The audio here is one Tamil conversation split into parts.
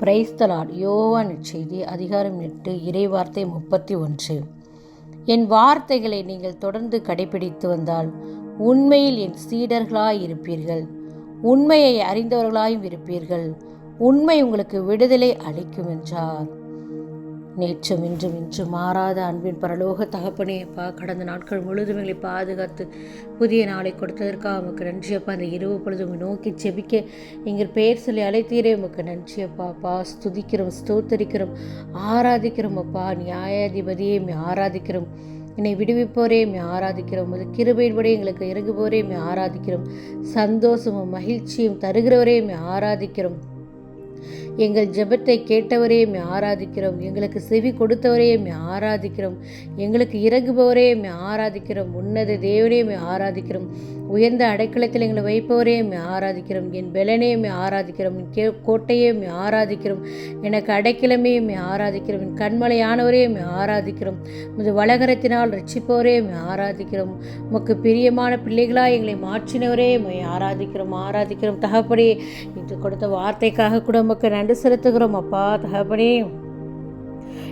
பிரைஸ்தலாட் யோவான் செய்தி அதிகாரம் எட்டு இறைவார்த்தை முப்பத்தி ஒன்று. என் வார்த்தைகளை நீங்கள் தொடர்ந்து கடைபிடித்து வந்தால் உண்மையில் என் சீடர்களாய் இருப்பீர்கள் உண்மையை அறிந்தவர்களாயும் இருப்பீர்கள். உண்மை உங்களுக்கு விடுதலை அளிக்கும் என்றார். நேற்றும் இன்றும் இன்று மாறாத அன்பின் பரலோக தகப்பனேப்பா கடந்த நாட்கள் முழுதும் எங்களை பாதுகாத்து புதிய நாளை கொடுத்ததற்காக உமக்கு நன்றியப்பா அந்த இரவு பொழுது நோக்கி செபிக்க எங்கள் பெயர் சொல்லி அழைத்தீரே. உமக்கு நன்றியப்பா அப்பா. ஸ்துதிக்கிறோம் ஸ்தோத்தரிக்கிறோம் ஆராதிக்கிறோம் அப்பா. நியாயாதிபதியே உம்மை ஆராதிக்கிறோம். என்னை விடுவிப்போரே மே ஆராதிக்கிறோம். அது கிருபையின்படி எங்களுக்கு இறங்குபோரே மே ஆராதிக்கிறோம். சந்தோஷமும் மகிழ்ச்சியும் தருகிறவரே மே ஆராதிக்கிறோம். எங்கள் ஜெபத்தை கேட்டவரே மே ஆராதிக்கிறோம். எங்களுக்கு செவி கொடுத்தவரே மே ஆராதிக்கிறோம். எங்களுக்கு இறங்குபவரே மே ஆராதிக்கிறோம். உன்னத தேவனையும் ஆராதிக்கிறோம். உயர்ந்த அடைக்கலத்தில் எங்களை வைப்பவரே மே ஆராதிக்கிறோம். என் பெலனையும் மே ஆராதிக்கிறோம். என் கே கோட்டையே மே ஆராதிக்கிறோம். எனக்கு அடைக்கலமே மே ஆராதிக்கிறோம். என் கண்மலையானவரே மே ஆராதிக்கிறோம். உமது வளகரத்தினால் ரட்சிப்பவரே மே ஆராதிக்கிறோம். உமக்கு பிரியமான பிள்ளைகளாக எங்களை மாற்றினவரே மே ஆராதிக்கிறோம். ஆராதிக்கிறோம். தகப்படி இன்று கொடுத்த வார்த்தைக்காக கூட உமக்கு நன்றி செலுத்துகிறோம். அப்பா தகப்படி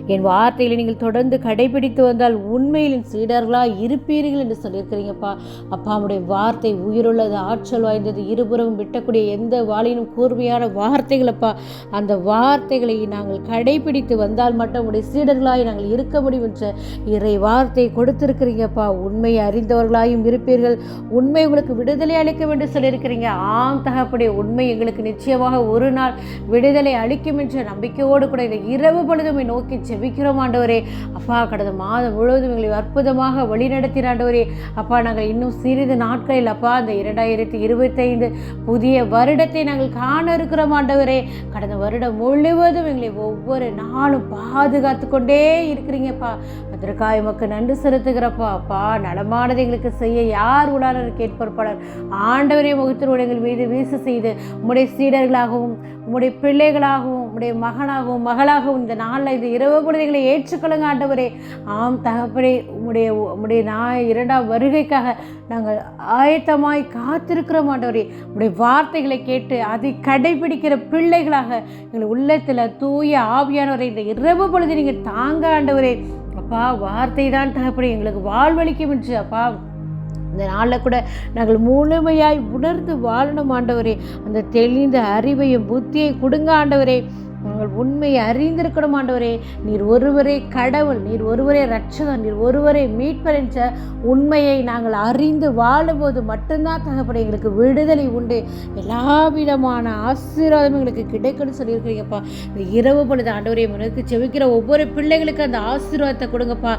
என் வார்த்தைகளை நீங்கள் தொடர்ந்து கடைபிடித்து வந்தால் உண்மையில் சீடர்களாக இருப்பீர்கள் என்று சொல்லியிருக்கிறீங்கப்பா. அப்பா வார்த்தை உயிருள்ளது ஆற்றல் வாய்ந்தது இருபுறமும் விட்டக்கூடிய எந்த வாளினும் கூர்மையான வார்த்தைகளப்பா. அந்த வார்த்தைகளை நாங்கள் கடைபிடித்து வந்தால் மட்டும் உடைய சீடர்களாய் நாங்கள் இருக்க முடியும் என்ற இறை வார்த்தை கொடுத்திருக்கிறீங்கப்பா. உண்மையை அறிந்தவர்களாயும் இருப்பீர்கள். உண்மை உங்களுக்கு விடுதலை அளிக்க வேண்டும் சொல்லியிருக்கிறீங்க. ஆம் தகப்படைய உண்மை எங்களுக்கு நிச்சயமாக ஒரு நாள் விடுதலை அளிக்கும் என்ற நம்பிக்கையோடு கூட இந்த இரவு பொழுதுமை நோக்கி ஜெபிக்கிறோம் ஆண்டவரே. அப்பா கடந்த மாதம் முழுவதும் எங்களை அற்புதமாக வழிநடத்தின ஆண்டவரே. அப்பா நாங்கள் இன்னும் சிறிது நாட்களில் அப்பா இந்த இரண்டாயிரத்தி இருபத்தைந்து புதிய வருடத்தை நாங்கள் காண இருக்கிறோம் ஆண்டவரே. கடந்த வருடம் முழுவதும் எங்களை ஒவ்வொரு நாளும் பாதுகாத்து கொண்டே இருக்கிறீங்கப்பா அதற்காக எமக்கு நன்றி செலுத்துகிறப்பா அப்பா. நலமானது எங்களுக்கு செய்ய யார் உலாளர் கேட்பொருப்பாளர் ஆண்டவரே முகத்தினோடு எங்கள் மீது வீச செய்து உம்முடைய சீடர்களாகவும் உம்முடைய பிள்ளைகளாகவும் உம்முடைய மகனாகவும் மகளாகவும் இந்த நாளில் இந்த இரவு பொழுதுகளை ஏற்றுக்கொள்ளுங்க ஆண்டவரே. ஆம் தகப்படே உம்முடைய உம்முடைய நான் இரண்டாம் வருகைக்காக நாங்கள் ஆயத்தமாய் காத்திருக்கிறோம் ஆண்டவரே. உம்முடைய வார்த்தைகளை கேட்டு அதை கடைபிடிக்கிற பிள்ளைகளாக எங்கள் உள்ளத்தில் தூய ஆவியானவரை இந்த இரவு பொழுது நீங்கள் தாங்க ஆண்டவரே. அப்பா வார்த்தை தான் தகப்படி எங்களுக்கு வாழ்வழிக்கும் என்று அப்பா. இந்த நாளில் கூட நாங்கள் முழுமையாய் உணர்ந்து வாழணும் ஆண்டவரே. அந்த தெளிந்த அறிவையும் புத்தியை கொடுங்க ஆண்டவரே. நாங்கள் உண்மையை அறிந்திருக்கணும் ஆண்டவரே. நீர் ஒருவரே கடவுள் நீர் ஒருவரே ரட்சகன் நீர் ஒருவரே மீட்பர் என்ற உண்மையை நாங்கள் அறிந்து வாழும்போது மட்டும்தான் தகப்பட எங்களுக்கு விடுதலை உண்டு. எல்லா விதமான ஆசீர்வாதம் எங்களுக்கு கிடைக்கும்னு சொல்லியிருக்கிறீங்கப்பா. இந்த இரவு பொழுது ஆண்டவரே உனக்கு செவிக்கிற ஒவ்வொரு பிள்ளைகளுக்கு அந்த ஆசீர்வாதத்தை கொடுங்கப்பா.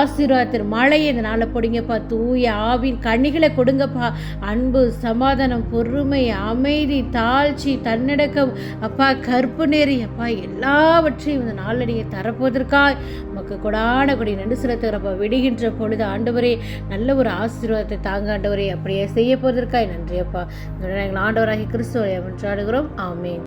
ஆசீர்வாதத்தின் மழையை இந்த நாளில் பொடிங்கப்பா. தூய ஆவின் கண்ணிகளை கொடுங்கப்பா. அன்பு சமாதானம் பொறுமை அமைதி தாழ்ச்சி தன்னடக்கம். அப்பா கற்பு நேரி அப்பா எல்லாவற்றையும் இந்த நாளடியை தரப்போவதற்காய் உமக்கு நமக்கு கொடான கொடி நண்டு செலுத்துகிறப்ப விடுகின்ற பொழுது ஆண்டவரே நல்ல ஒரு ஆசீர்வாதத்தை தாங்க ஆண்டவரே அப்படியே செய்ய போவதற்காய் நன்றி அப்பா. எங்கள் ஆண்டவராகி கிறிஸ்துவை மன்றாடுகிறோம் ஆமேன்.